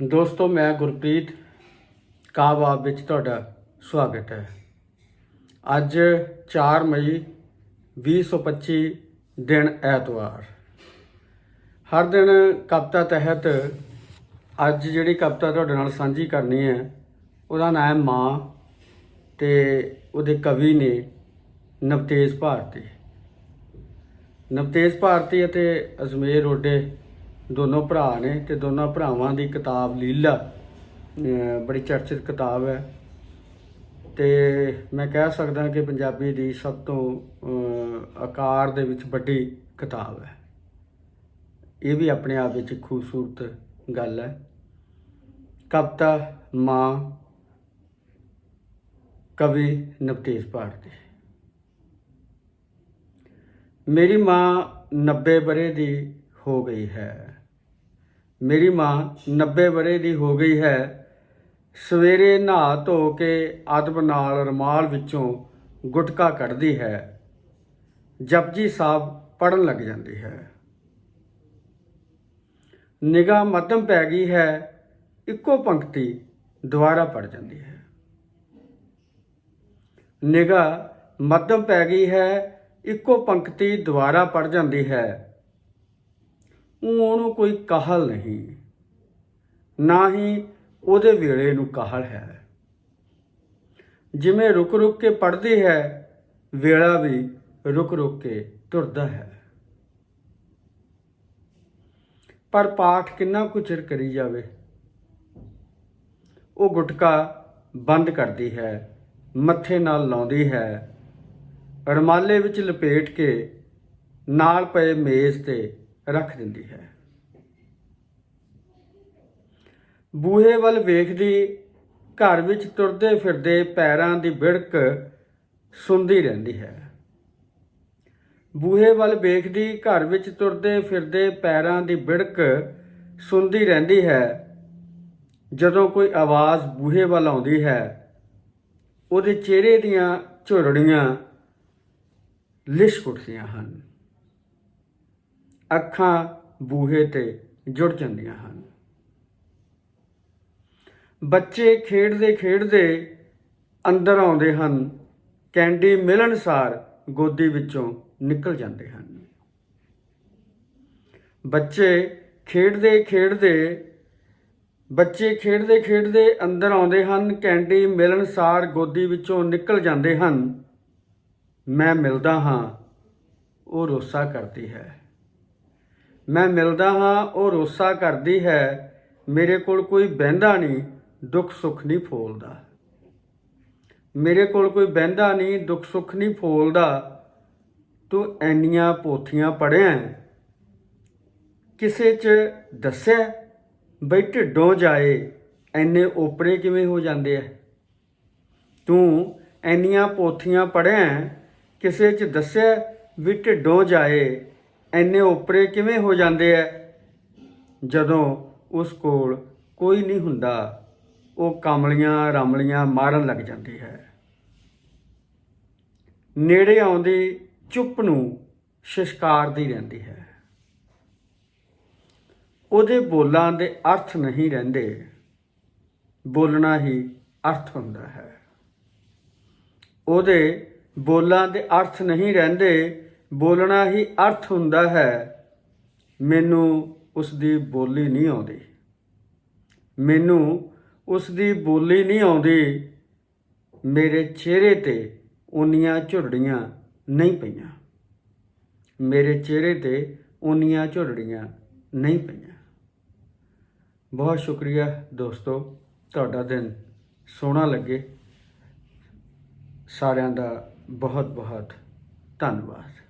ਦੋਸਤੋ, ਮੈਂ ਗੁਰਪ੍ਰੀਤ ਕਾਬਾਬ ਵਿੱਚ ਤੁਹਾਡਾ ਸਵਾਗਤ ਹੈ। ਅੱਜ 4 ਮਈ 2025 ਦਿਨ ਐਤਵਾਰ। ਹਰ ਦਿਨ ਕਵਿਤਾ ਤਹਿਤ ਅੱਜ ਜਿਹੜੀ ਕਵਿਤਾ ਤੁਹਾਡੇ ਨਾਲ ਸਾਂਝੀ ਕਰਨੀ ਹੈ, ਉਹਦਾ ਨਾਮ ਹੈ ਮਾਂ ਤੇ ਉਹਦੇ ਕਵੀ ਨੇ ਨਵਤੇਜ ਭਾਰਤੀ। ਨਵਤੇਜ ਭਾਰਤੀ ਅਤੇ ਅਜਮੇਰ ਰੋਡੇ ਦੋਨੋਂ ਭਰਾ ਨੇ ਤੇ ਦੋਨਾਂ ਭਰਾਵਾਂ ਦੀ ਕਿਤਾਬ ਲੀਲਾ ਬੜੀ ਚਰਚਿਤ ਕਿਤਾਬ ਹੈ। ਤੇ ਮੈਂ ਕਹਿ ਸਕਦਾ ਕਿ ਪੰਜਾਬੀ ਦੀ ਸਭ ਤੋਂ ਆਕਾਰ ਦੇ ਵਿੱਚ ਵੱਡੀ ਕਿਤਾਬ ਹੈ। ਇਹ ਵੀ ਆਪਣੇ ਆਪ ਵਿੱਚ ਇੱਕ ਖੂਬਸੂਰਤ ਗੱਲ ਹੈ। ਕਵਿਤਾ, ਮਾਂ, ਕਵੀ ਨਵਤੇਜ ਭਾਰਤੀ। ਮੇਰੀ ਮਾਂ 90 ਬਰੇ ਦੀ ਹੋ ਗਈ ਹੈ। ਮੇਰੀ ਮਾਂ 90 ਬਰੇ ਦੀ ਹੋ ਗਈ ਹੈ। ਸਵੇਰੇ ਨਹਾ ਧੋ ਕੇ ਅਦਬ ਨਾਲ ਰਮਾਲ ਵਿੱਚੋਂ ਗੁਟਕਾ ਕੱਢਦੀ ਹੈ। ਜਪਜੀ ਸਾਹਿਬ ਪੜਨ ਲੱਗ ਜਾਂਦੀ ਹੈ। ਨਿਗਾਹ ਮੱਧਮ ਪੈ ਗਈ ਹੈ। ਇੱਕੋ ਪੰਕਤੀ ਦੁਬਾਰਾ ਪੜ ਜਾਂਦੀ ਹੈ। ਨਿਗਾਹ ਮੱਧਮ ਪੈ ਗਈ ਹੈ। ਇੱਕੋ ਪੰਕਤੀ ਦੁਬਾਰਾ ਪੜ ਜਾਂਦੀ ਹੈ। ਉਹਨੂੰ ਕੋਈ ਕਾਹਲ ਨਹੀਂ। ਨਾ ਹੀ ਉਹਦੇ ਵੇਲੇ ਨੂੰ ਕਾਹਲ ਹੈ। ਜਿਵੇਂ ਰੁਕ ਰੁਕ ਕੇ ਪੜਦੀ ਹੈ, ਵੇਲਾ ਵੀ ਰੁਕ ਰੁਕ ਕੇ ਤੁਰਦਾ ਹੈ। ਪਰ ਪਾਠ ਕਿੰਨਾ ਕੁ ਚਿਰ ਕਰੀ ਜਾਵੇ? ਉਹ ਗੁਟਕਾ ਬੰਦ ਕਰਦੀ ਹੈ, ਮੱਥੇ ਨਾਲ ਲਾਉਂਦੀ ਹੈ। ਰਮਾਲੇ ਵਿੱਚ ਲਪੇਟ ਕੇ ਨਾਲ ਪਏ ਮੇਜ਼ ਤੇ ਰੱਖ ਦਿੰਦੀ ਹੈ। ਬੂਹੇ ਵੱਲ ਵੇਖਦੀ ਘਰ ਵਿੱਚ ਤੁਰਦੇ ਫਿਰਦੇ ਪੈਰਾਂ ਦੀ ਬਿੜਕ ਸੁਣਦੀ ਰਹਿੰਦੀ ਹੈ। ਬੂਹੇ ਵੱਲ ਵੇਖਦੀ ਘਰ ਵਿੱਚ ਤੁਰਦੇ ਫਿਰਦੇ ਪੈਰਾਂ ਦੀ ਬਿੜਕ ਸੁਣਦੀ ਰਹਿੰਦੀ ਹੈ। ਜਦੋਂ ਕੋਈ ਆਵਾਜ਼ ਬੂਹੇ ਵੱਲ ਆਉਂਦੀ ਹੈ, ਉਹਦੇ ਚਿਹਰੇ ਦੀਆਂ ਝੁਰੜੀਆਂ ਲਿਸ਼ਕ ਉੱਠਦੀਆਂ ਹਨ। ਅੱਖਾਂ ਬੂਹੇ ਤੇ ਜੁੜ ਜਾਂਦੀਆਂ ਹਨ। ਬੱਚੇ ਖੇਡਦੇ ਖੇਡਦੇ ਅੰਦਰ ਆਉਂਦੇ ਹਨ। ਕੈਂਡੀ ਮਿਲਣਸਾਰ ਗੋਦੀ ਵਿੱਚੋਂ ਨਿਕਲ ਜਾਂਦੇ ਹਨ। ਬੱਚੇ ਖੇਡਦੇ ਖੇਡਦੇ ਬੱਚੇ ਖੇਡਦੇ ਖੇਡਦੇ ਅੰਦਰ ਆਉਂਦੇ ਹਨ। ਕੈਂਡੀ ਮਿਲਣਸਾਰ ਗੋਦੀ ਵਿੱਚੋਂ ਨਿਕਲ ਜਾਂਦੇ ਹਨ। ਮੈਂ ਮਿਲਦਾ ਹਾਂ, ਉਹ ਰੋਸਾ ਕਰਦੀ ਹੈ। ਮੈਂ ਮਿਲਦਾ ਹਾਂ, ਉਹ ਰੋਸਾ ਕਰਦੀ ਹੈ। ਮੇਰੇ ਕੋਲ ਕੋਈ ਬਹਿੰਦਾ ਨਹੀਂ, ਦੁੱਖ ਸੁੱਖ ਨਹੀਂ ਫੋਲਦਾ। ਮੇਰੇ ਕੋਲ ਕੋਈ ਬਹਿੰਦਾ ਨਹੀਂ, ਦੁੱਖ ਸੁੱਖ ਨਹੀਂ ਫੋਲਦਾ। ਤੂੰ ਐਨੀਆਂ ਪੋਥੀਆਂ ਪੜਿਆ ਕਿਸੇ 'ਚ ਦੱਸਿਆ ਬਈ ਢਿੱਡੋਂ ਜਾਏ ਐਨੇ ਓਪਰੇ ਕਿਵੇਂ ਹੋ ਜਾਂਦੇ ਆ? ਤੂੰ ਐਨੀਆਂ ਪੋਥੀਆਂ ਪੜਿਆ ਹੈ? ਕਿਸੇ 'ਚ ਦੱਸਿਆ ਵੀ ਢਿੱਡੋਂ ਜਾਏ ਐਨੇ ਓਪਰੇ ਕਿਵੇਂ ਹੋ ਜਾਂਦੇ ਆ ਜਦੋਂ ਉਸ ਕੋਲ ਕੋਈ ਨਹੀਂ ਹੁੰਦਾ, ਉਹ ਕਮਲੀਆਂ ਰਾਮਲੀਆਂ ਮਾਰਨ ਲੱਗ ਜਾਂਦੀ ਹੈ। ਨੇੜੇ ਆਉਂਦੀ ਚੁੱਪ ਨੂੰ ਸ਼ਿਸ਼ਕਾਰਦੀ ਰਹਿੰਦੀ ਹੈ। ਉਹਦੇ ਬੋਲਾਂ ਦੇ ਅਰਥ ਨਹੀਂ ਰਹਿੰਦੇ। ਬੋਲਣਾ ਹੀ ਅਰਥ ਹੁੰਦਾ ਹੈ। ਉਹਦੇ ਬੋਲਾਂ ਦੇ ਅਰਥ ਨਹੀਂ ਰਹਿੰਦੇ। ਬੋਲਣਾ ਹੀ ਅਰਥ ਹੁੰਦਾ ਹੈ। ਮੈਨੂੰ ਉਸ ਦੀ ਬੋਲੀ ਨਹੀਂ ਆਉਂਦੀ। ਮੈਨੂੰ ਉਸ ਦੀ ਬੋਲੀ ਨਹੀਂ ਆਉਂਦੀ। ਮੇਰੇ ਚਿਹਰੇ ਤੇ ਉਨੀਆਂ ਝੁਰੜੀਆਂ ਨਹੀਂ ਪਈਆਂ। ਮੇਰੇ ਚਿਹਰੇ ਤੇ ਉਨੀਆਂ ਝੁਰੜੀਆਂ ਨਹੀਂ ਪਈਆਂ। ਬਹੁਤ ਸ਼ੁਕਰੀਆ ਦੋਸਤੋ, ਤੁਹਾਡਾ ਦਿਨ ਸੋਹਣਾ ਲੱਗੇ। ਸਾਰਿਆਂ ਦਾ ਬਹੁਤ ਬਹੁਤ ਧੰਨਵਾਦ।